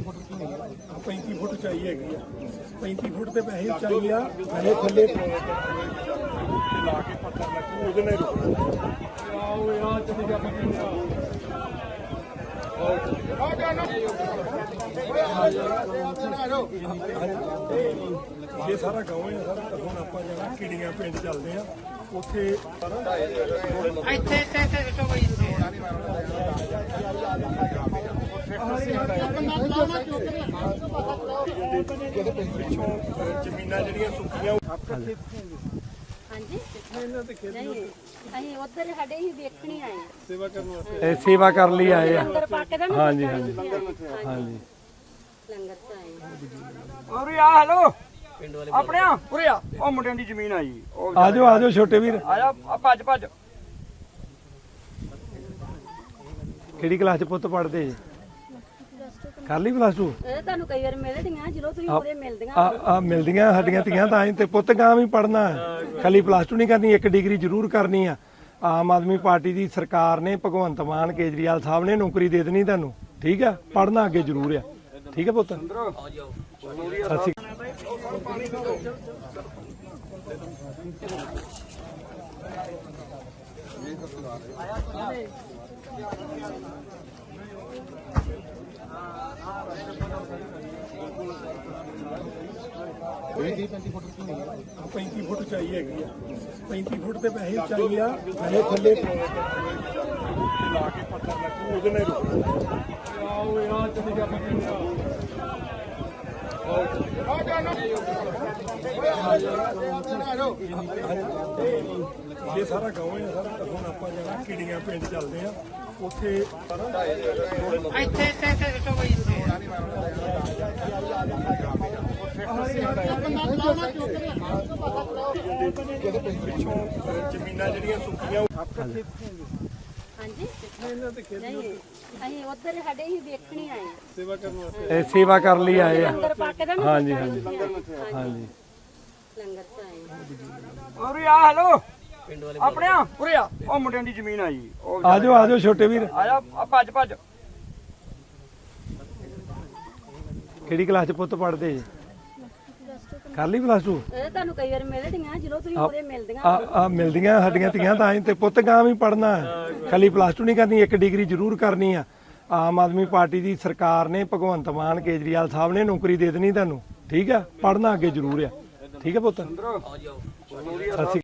35 ਫੁੱਟ ਚਾਹੀ ਹੈਗੀ ਆ। 35 ਫੁੱਟ ਤੇ ਪੈਸੇ ਚਾਹੀਏ ਆ। ਹਲੇ ਥੱਲੇ ਲਾ ਕੇ ਪੱਥਰ ਲੱਗੂ ਉਹਦੇ ਨਾਲ ਰੁਕਣਾ ਆਓ ਯਾਰ ਚੱਲ ਜਾ ਇਹ ਸਾਰਾ ਗਾਉਂ ਹੈ ਸਾਰਾ ਹੁਣ ਆਪਾਂ ਜਾਣਾ ਕੀੜੀਆਂ ਪਿੰਡ ਚੱਲਦੇ ਆ ਉੱਥੇ ਇੱਥੇ ਇੱਥੇ ਇੱਥੇ ਸਿੱਟੋ ਬਈ ਪਿੱਛੋਂ ਜ਼ਮੀਨਾਂ ਜਿਹੜੀਆਂ ਸੁੱਕੀਆਂ ਹਾਂਜੀ? ਇਹਨਾਂ ਤੇ ਖੇਤ ਨਹੀਂ ਅਸੀਂ ਉੱਧਰ ਸਾਡੇ ਹੀ ਵੇਖਣੀ ਆਏ ਆ। ਸੇਵਾ ਕਰਨ ਵਾਸਤੇ। ਇਹ ਸੇਵਾ ਕਰਨ ਲਈ ਆਏ ਆ। ਲੰਗਰ ਪਾ ਕੇ ਦਾ ਨਾ ਹਾਂਜੀ, ਹਾਂਜੀ। ਹਾਂਜੀ। ਲੰਗਰ ਚ ਆਏ ਆ। ਉਰੇ ਆ ਹੈਲੋ ਉਰੇ ਆ। ਉਹ ਮੁੰਡਿਆਂ ਦੀ ਜ਼ਮੀਨ ਆ ਜੀ। ਉਹ ਆਜੋ ਆਜੋ ਛੋਟੇ ਵੀਰ। ਆ ਜਾ ਆ ਭੱਜ ਭੱਜ। ਕਿਹੜੀ ਕਲਾਸ ਚ ਪੁੱਤ ਪੜਦੇ ਜੀ ਕਰ ਲਈ ਪਲੱਸ ਇਹ ਤੁਹਾਨੂੰ ਕਈ ਵਾਰ ਮਿਲਦੀਆਂ ਜਦੋਂ ਤੁਸੀਂ ਉਹਦੇ ਮਿਲਦੀਆਂ ਆ ਆ ਮਿਲਦੀਆਂ ਸਾਡੀਆਂ ਧੀਆਂ ਤਾਂ ਹੀ ਤੇ ਪੁੱਤ ਗਾਂ ਵੀ ਪੜਨਾ ਖਾਲੀ ਪਲੱਸ 2 ਨਹੀਂ ਕਰਨੀ ਇੱਕ ਡਿਗਰੀ ਜ਼ਰੂਰ ਕਰਨੀ ਆ। ਆਮ ਆਦਮੀ ਪਾਰਟੀ ਦੀ ਸਰਕਾਰ ਨੇ ਭਗਵੰਤ ਮਾਨ ਕੇਜਰੀਵਾਲ ਸਾਹਿਬ ਨੇ ਨੌਕਰੀ ਦੇ ਦੇਣੀ ਤੁਹਾਨੂੰ। ਠੀਕ ਆ? ਪੜਨਾ ਅੱਗੇ ਜ਼ਰੂਰ ਆ। ਠੀਕ ਆ ਪੁੱਤ? ਸਤਿ ਸ਼੍ਰੀ 35 ਫੁੱਟ ਚਾਹੀਏ ਹੈਗੀ ਆ। 35 ਫੁੱਟ ਤੇ ਪੈਸੇ ਚਾਹੀਏ ਆ। ਮੈਂ ਥੱਲੇ ਲਾ ਕੇ ਪੱਥਰ ਲੱਗੂ ਉਹਦੇ ਨਾਲ ਰੁਕੋ ਆਓ ਯਾਰ ਚੱਲ ਜਾ ਬੱਕਰੀ ਆ। ਆਓ ਆ ਜਾ ਨਾ ਇਹ ਸਾਰਾ ਗਾਉਂ ਹੈ ਸਾਰਾ ਹੁਣ ਆਪਾਂ ਜਾਣਾ ਕੀੜੀਆਂ ਪਿੰਡ ਚੱਲਦੇ ਆ ਉੱਥੇ ਇੱਥੇ ਇੱਥੇ ਇੱਥੇ ਸਿੱਟੋ ਬਈ ਪਿੱਛੋਂ ਜ਼ਮੀਨਾਂ ਜਿਹੜੀਆਂ ਸੁੱਕੀਆਂ ਹਾਂਜੀ। ਨਹੀਂ ਅਸੀਂ ਉੱਧਰ ਸਾਡੇ ਹੀ ਵੇਖਣੀ ਆਏ ਆ ਸੇਵਾ ਕਰਨ ਵਾਸਤੇ। ਇਹ ਸੇਵਾ ਕਰਨ ਲਈ ਆਏ ਆ। ਹਾਂਜੀ, ਹਾਂਜੀ। ਹਾਂਜੀ। ਲੰਗਰ ਚ ਆਏ ਆ। ਉਰੇ ਆ ਹੈਲੋ ਆਪਣਿਆ? ਉਰੇ ਆ। ਉਹ ਮੁੰਡਿਆਂ ਦੀ ਜ਼ਮੀਨ ਆ ਜੀ। ਉਹ ਆਜੋ ਆਜੋ ਛੋਟੇ ਵੀਰ। ਆ ਜਾ ਆ ਭੱਜ ਭੱਜ। ਕਿਹੜੀ ਕਲਾਸ ਚ ਪੁੱਤ ਪੜਦੇ ਜੀ ਕਰ ਲਈ ਪਲੱਸ 2 ਇਹ ਤੁਹਾਨੂੰ ਕਈ ਵਾਰ ਮਿਲਦੀਆਂ ਜਦੋਂ ਤੁਸੀਂ ਉਰੇ ਮਿਲਦੀਆਂ। ਆ ਆ ਮਿਲਦੀਆਂ ਸਾਡੀਆਂ ਧੀਆਂ ਤਾਂ ਪੁੱਤ ਗਾਂ ਵੀ ਪੜਨਾ ਖਾਲੀ ਪਲੱਸ 2 ਨਹੀਂ ਕਰਨੀ ਇੱਕ ਡਿਗਰੀ ਜ਼ਰੂਰ ਕਰਨੀ ਆ। ਆਮ ਆਦਮੀ ਪਾਰਟੀ ਦੀ ਸਰਕਾਰ ਨੇ ਭਗਵੰਤ ਮਾਨ ਕੇਜਰੀਵਾਲ ਸਾਹਿਬ ਨੇ ਨੌਕਰੀ ਦੇ ਦੇਣੀ ਤੁਹਾਨੂੰ। ਠੀਕ ਆ ਪੜਨਾ ਅੱਗੇ ਜ਼ਰੂਰ ਆ। ਠੀਕ ਆ ਪੁੱਤ। ਅਸੀਂ